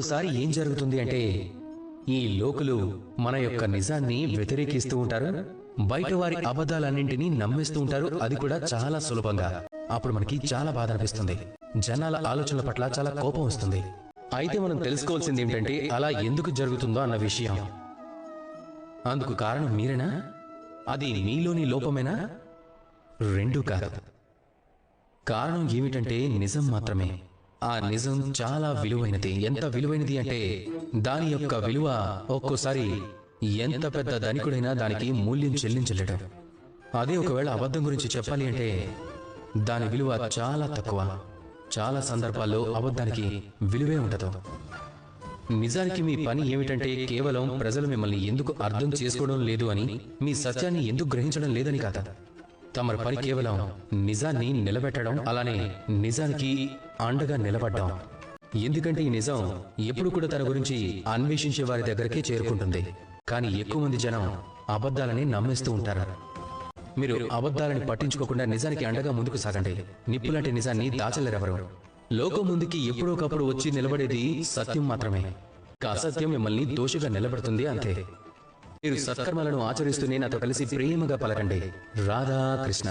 ఒకసారి ఏం జరుగుతుంది అంటే ఈ లోకులు మన యొక్క నిజాన్ని వ్యతిరేకిస్తూ ఉంటారు బయట వారి అబద్ధాలన్నింటినీ నమ్మేస్తూ ఉంటారు అది కూడా చాలా సులభంగా. అప్పుడు మనకి చాలా బాధ అనిపిస్తుంది. జనాల ఆలోచనల పట్ల చాలా కోపం వస్తుంది. అయితే మనం తెలుసుకోవాల్సింది ఏమిటంటే అలా ఎందుకు జరుగుతుందో అన్న విషయం. అందుకు కారణం మీరేనా? అది మీలోని లోపమేనా? రెండూ కాదు. కారణం ఏమిటంటే నిజం మాత్రమే. ఆ నిజం చాలా విలువైనది. ఎంత విలువైనది అంటే దాని యొక్క విలువ ఒక్కోసారి ఎంత పెద్ద ధనికుడైనా దానికి మూల్యం చెల్లించలేడు. అదే ఒకవేళ అబద్ధం గురించి చెప్పాలి అంటే దాని విలువ చాలా తక్కువ. చాలా సందర్భాల్లో అబద్ధానికి విలువే ఉండదు. నిజానికి మీ పని ఏమిటంటే కేవలం ప్రజలు మిమ్మల్ని ఎందుకు అర్థం చేసుకోవడం లేదు అని మీ సత్యాన్ని ఎందుకు గ్రహించడం లేదని కాదా. తమ పని కేవలం నిజాన్ని నిలబెట్టడం అలానే నిజానికి అండగా నిలబడ్డం. ఎందుకంటే ఈ నిజం ఎప్పుడు కూడా తన గురించి అన్వేషించే వారి దగ్గరకే చేరుకుంటుంది. కానీ ఎక్కువ మంది జనం అబద్ధాలని నమ్మేస్తూ ఉంటారు. మీరు అబద్ధాలని పట్టించుకోకుండా నిజానికి అండగా ముందుకు సాగండి. నిప్పులాంటి నిజాన్ని దాచలేరెవరు? లోకం ముందుకి ఎప్పుడోకప్పుడు వచ్చి నిలబడేది సత్యం మాత్రమే. ఇక అసత్యం మిమ్మల్ని దోషగా నిలబడుతుంది అంతే. మీరు సత్కర్మలను ఆచరిస్తూనే నాతో కలిసి ప్రేమగా పలకండి. రాధా కృష్ణ